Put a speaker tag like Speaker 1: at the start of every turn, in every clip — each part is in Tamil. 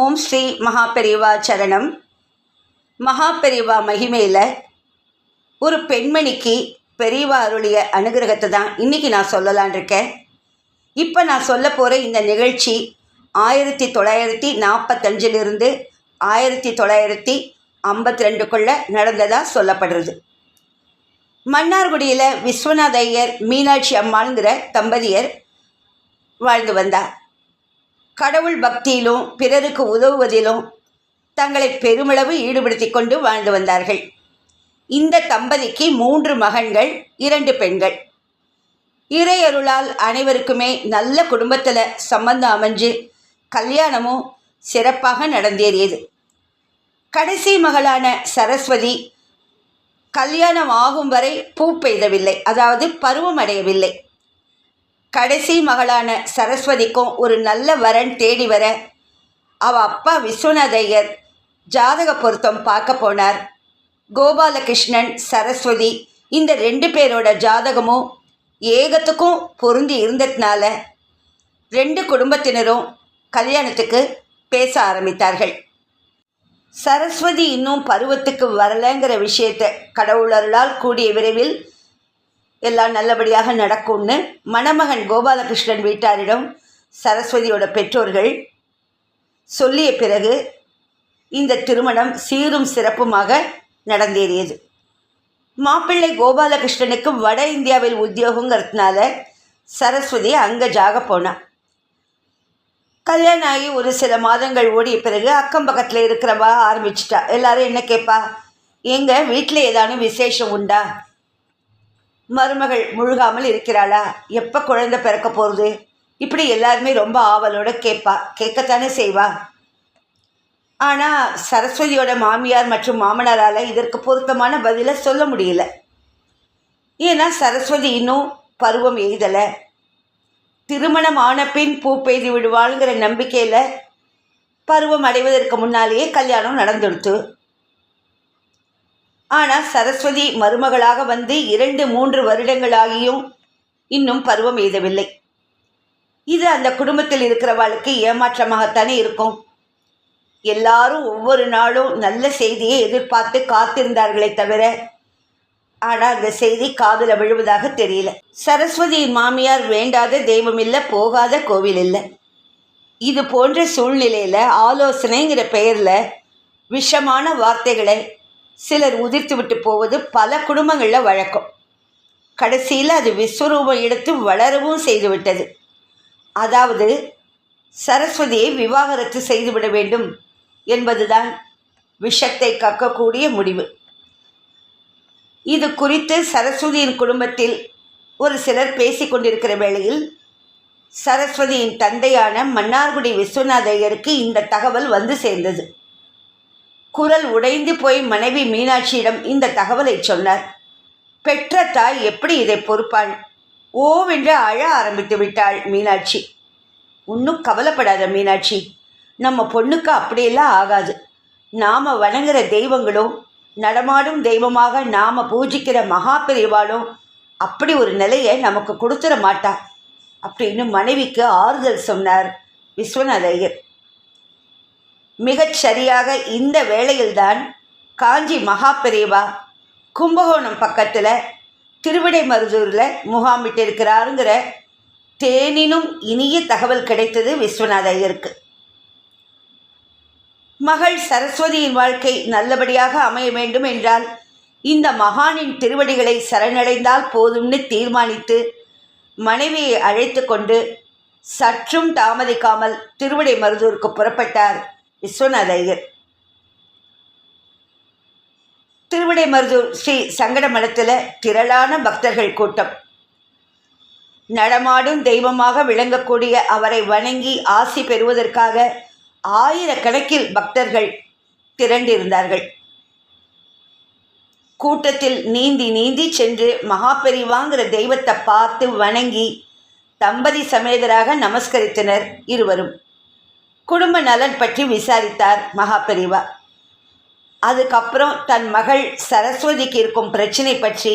Speaker 1: ஓம் ஸ்ரீ மகாபெரிவா சரணம். மகாபெரிவா மகிமையில் ஒரு பெண்மணிக்கு பெரியவா அருளிய அனுகிரகத்தை தான் இன்றைக்கி நான் சொல்லலான் இருக்கேன். இப்போ நான் சொல்ல போகிற இந்த நிகழ்ச்சி ஆயிரத்தி தொள்ளாயிரத்தி நாற்பத்தஞ்சிலிருந்து ஆயிரத்தி தொள்ளாயிரத்தி ஐம்பத்தி ரெண்டுக்குள்ளே நடந்ததாக சொல்லப்படுறது. மன்னார்குடியில் விஸ்வநாத ஐயர் மீனாட்சி அம்மாளுங்கிற தம்பதியர் வாழ்ந்து வந்தார். கடவுள் பக்தியிலும் பிறருக்கு உதவுவதிலும் தங்களை பெருமளவு ஈடுபடுத்தி கொண்டு வாழ்ந்து வந்தார்கள். இந்த தம்பதிக்கு மூன்று மகன்கள் இரண்டு பெண்கள். இறையருளால் அனைவருக்குமே நல்ல குடும்பத்தில் சம்பந்தம் அமைஞ்சு கல்யாணமும் சிறப்பாக நடந்தேறியது. கடைசி மகளான சரஸ்வதி கல்யாணம் ஆகும் வரை பூ பெய்தவில்லை அதாவது பருவம் அடையவில்லை கடைசி மகளான சரஸ்வதிக்கும் ஒரு நல்ல வரன் தேடி வர அவ அப்பா விஸ்வநாதையர் ஜாதக பொருத்தம் பார்க்க போனார். கோபாலகிருஷ்ணன் சரஸ்வதி இந்த ரெண்டு பேரோட ஜாதகமும் ஏகத்துக்கும் பொருந்தி இருந்ததுனால ரெண்டு குடும்பத்தினரும் கல்யாணத்துக்கு பேச ஆரம்பித்தார்கள். சரஸ்வதி இன்னும் பருவத்துக்கு வரலைங்கிற விஷயத்தை கடவுளர்களால் கூடிய விரைவில் எல்லாம் நல்லபடியாக நடக்கும்னு மணமகன் கோபாலகிருஷ்ணன் வீட்டாரிடம் சரஸ்வதியோட பெற்றோர்கள் சொல்லிய பிறகு இந்த திருமணம் சீரும் சிறப்புமாக நடந்தேறியது. மாப்பிள்ளை கோபாலகிருஷ்ணனுக்கு வட இந்தியாவில் உத்தியோகங்கிறதுனால சரஸ்வதி அங்கே ஜாக போனான் கல்யாணம் ஆகி ஒரு சில மாதங்கள் ஓடிய பிறகு அக்கம் பக்கத்தில் இருக்கிறவா ஆரம்பிச்சிட்டா. எல்லாரும் என்ன கேட்பா எங்கள் வீட்டில் ஏதானும் விசேஷம் உண்டா? மருமகள் முழுகாமல் இருக்கிறாளா? எப்போ குழந்தை பிறக்க போகிறது இப்படி எல்லாருமே ரொம்ப ஆவலோட கேட்பா. கேட்கத்தானே செய்வா. ஆனால் சரஸ்வதியோட மாமியார் மற்றும் மாமனாரால் இதற்கு பொருத்தமான பதிலை சொல்ல முடியல. ஏன்னா சரஸ்வதி இன்னும் பருவம் எய்தலை. திருமணம் ஆன பின் பூ பெய்து விடுவாளுங்கிற நம்பிக்கையில் பருவம் அடைவதற்கு முன்னாலேயே கல்யாணம் நடந்துடுத்து. ஆனால் சரஸ்வதி மருமகளாக வந்து இரண்டு மூன்று வருடங்களாகியும் இன்னும் பருவம் எய்தவில்லை. இது அந்த குடும்பத்தில் இருக்கிறவாளுக்கு ஏமாற்றமாகத்தானே இருக்கும். எல்லாரும் ஒவ்வொரு நாளும் நல்ல செய்தியை எதிர்பார்த்து காத்திருந்தார்களே தவிர ஆனால் அந்த செய்தி காதில் விழுவதாக தெரியல. சரஸ்வதியின் மாமியார் வேண்டாத தெய்வம் இல்லை போகாத கோவில் இல்லை. இது போன்ற சூழ்நிலையில் ஆலோசனைங்கிற பெயரில் விஷமான வார்த்தைகளை சிலர் உதிர்த்து விட்டு போவது பல குடும்பங்களில் வழக்கம். கடைசியில் அது விஸ்வரூபம் எடுத்து வளரவும் செய்துவிட்டது அதாவது சரஸ்வதியை விவாகரத்து செய்துவிட வேண்டும் என்பதுதான் விஷத்தை கக்கக்கூடிய முடிவு. இது குறித்து சரஸ்வதியின் குடும்பத்தில் ஒரு சிலர் பேசிக்கொண்டிருக்கிற வேளையில் சரஸ்வதியின் தந்தையான மன்னார்குடி விஸ்வநாதையருக்கு இந்த தகவல் வந்து சேர்ந்தது. குரல் உடைந்து போய் மனைவி மீனாட்சியிடம் இந்த தகவலை சொன்னார். பெற்ற தாய் எப்படி இதை பொறுப்பாள்? ஓவென்று அழ ஆரம்பித்து விட்டாள் மீனாட்சி. ஒன்றும் கவலைப்படாத மீனாட்சி. நம்ம பொண்ணுக்கு அப்படியெல்லாம் ஆகாது. நாம் வணங்குற தெய்வங்களும் நடமாடும் தெய்வமாக நாம் பூஜிக்கிற மகா பெரியவாளும் அப்படி ஒரு நிலையை நமக்கு கொடுத்துட மாட்டா அப்படின்னு மனைவிக்கு ஆறுதல் சொன்னார் விஸ்வநாதையர் மிகச் சரியாக இந்த வேளையில்தான் காஞ்சி மகாபிரேவா கும்பகோணம் பக்கத்தில் திருவிடைமருதூரில் முகாமிட்டிருக்கிறாருங்கிற தேனினும் இனிய தகவல் கிடைத்தது விஸ்வநாத ஐயருக்கு. மகள் சரஸ்வதியின் வாழ்க்கை நல்லபடியாக அமைய வேண்டும் என்றால் இந்த மகானின் திருவடிகளை சரணடைந்தால் போதும்னு தீர்மானித்து மனைவியை அழைத்து கொண்டு சற்றும் தாமதிக்காமல் திருவடை மருதூருக்கு புறப்பட்டார். விஸ்வநாத ஐயர் திருவிடைமருதூர் ஸ்ரீ சங்கடமலத்தில் திரளான பக்தர்கள் கூட்டம். நடமாடும் தெய்வமாக விளங்கக்கூடிய அவரை வணங்கி ஆசி பெறுவதற்காக ஆயிரக்கணக்கில் பக்தர்கள் திரண்டிருந்தார்கள். கூட்டத்தில் நீந்தி நீந்தி சென்று மகாபெரிவாங்கிற தெய்வத்தை பார்த்து வணங்கி தம்பதி சமேதராக நமஸ்கரித்தனர் இருவரும். குடும்ப நலன் பற்றி விசாரித்தார் மகாபெரிவா. அதுக்கப்புறம் தன் மகள் சரஸ்வதிக்கு இருக்கும் பிரச்சனை பற்றி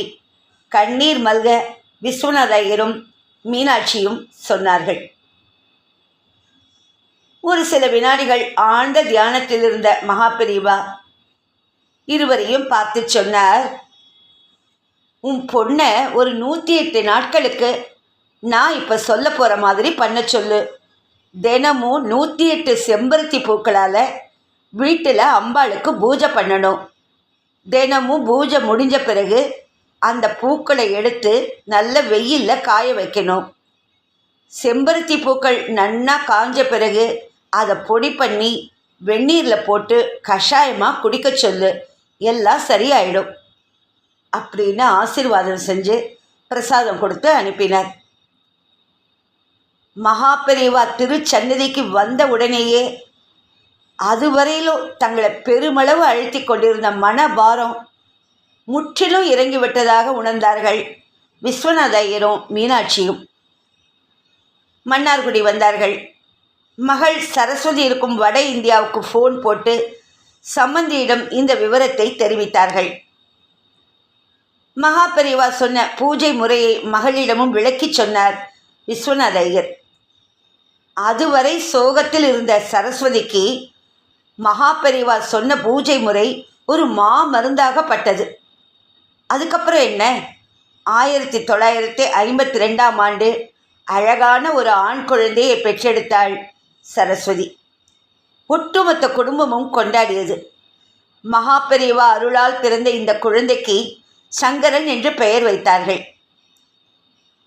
Speaker 1: கண்ணீர் மல்க விஸ்வநாத ஐயரும் மீனாட்சியும் சொன்னார்கள். ஒரு சில வினாடிகள் ஆழ்ந்த தியானத்தில் இருந்த மகாபெரிவா இருவரையும் பார்த்து சொன்னார் உன் பொண்ணை ஒரு நூற்றி எட்டு நாட்களுக்கு நான் இப்போ சொல்ல போகிற மாதிரி பண்ண சொல்லு. தினமும் நூற்றி எட்டு செம்பருத்தி பூக்களால் வீட்டில் அம்பாளுக்கு பூஜை பண்ணணும். தினமும் பூஜை முடிஞ்ச பிறகு அந்த பூக்களை எடுத்து நல்ல வெயிலில் காய வைக்கணும். செம்பருத்தி பூக்கள் நன்னா காஞ்ச பிறகு அதை பொடி பண்ணி வெந்நீரில் போட்டு கஷாயமாக குடிக்க சொல்லு. எல்லாம் சரியாயிடும். அப்படின்னு ஆசீர்வாதம் செஞ்சு பிரசாதம் கொடுத்து அனுப்பினார். மகாபெரிவா திருச்சன்னதிக்கு வந்த உடனேயே அதுவரையிலும் தங்களை பெருமளவு அழுத்தி கொண்டிருந்த மனபாரம் முற்றிலும் இறங்கிவிட்டதாக உணர்ந்தார்கள் விஸ்வநாத ஐயரும் மீனாட்சியும். மன்னார்குடி வந்தார்கள். மகள் சரஸ்வதி இருக்கும் வட இந்தியாவுக்கு ஃபோன் போட்டு சம்பந்தியிடம் இந்த விவரத்தை தெரிவித்தார்கள். மகாபெரிவா சொன்ன பூஜை முறையை மகளிடமும் விளக்கிச் சொன்னார் விஸ்வநாத ஐயர் அதுவரை சோகத்தில் இருந்த சரஸ்வதிக்கு மகாபெரிவா சொன்ன பூஜை முறை ஒரு மா மருந்தாகப்பட்டது. அதுக்கப்புறம் என்ன? ஆயிரத்தி தொள்ளாயிரத்தி ஐம்பத்தி ரெண்டாம் ஆண்டு அழகான ஒரு ஆண் குழந்தையை பெற்றெடுத்தாள் சரஸ்வதி. ஒட்டுமொத்த குடும்பமும் கொண்டாடியது. மகாபெரிவா அருளால் பிறந்த இந்த குழந்தைக்கு சங்கரன் என்று பெயர் வைத்தார்கள்.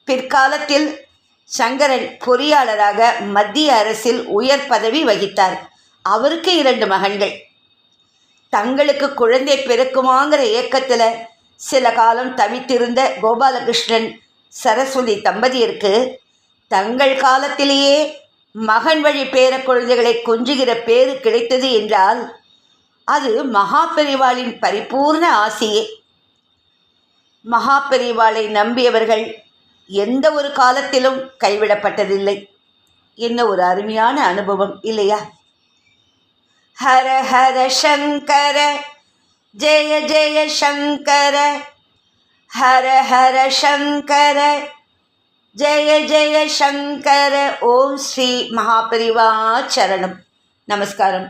Speaker 1: பிற்காலத்தில் சங்கரன் பொறியாளராக மத்திய அரசில் உயர் பதவி வகித்தார். அவருக்கு இரண்டு மகன்கள். தங்களுக்கு குழந்தை பிறக்குமாங்கிற ஏக்கத்தில் சில காலம் தவித்திருந்த கோபாலகிருஷ்ணன் சரஸ்வதி தம்பதியருக்கு தங்கள் காலத்திலேயே மகன் வழி பேர குழந்தைகளை கொஞ்சுகிற பேரு கிடைத்தது என்றால் அது மகாபெரிவாளின் பரிபூர்ண ஆசையே. மகாபெரிவாளை நம்பியவர்கள் எந்த ஒரு காலத்திலும் கைவிடப்பட்டதில்லை. என்ன ஒரு அருமையான அனுபவம் இல்லையா? ஹர ஹர சங்கர ஜெய ஜெய சங்கர ஹர ஹர சங்கர ஜெய ஜெய சங்கர. ஓம் ஸ்ரீ மகாபரிவா சரணம் நமஸ்காரம்.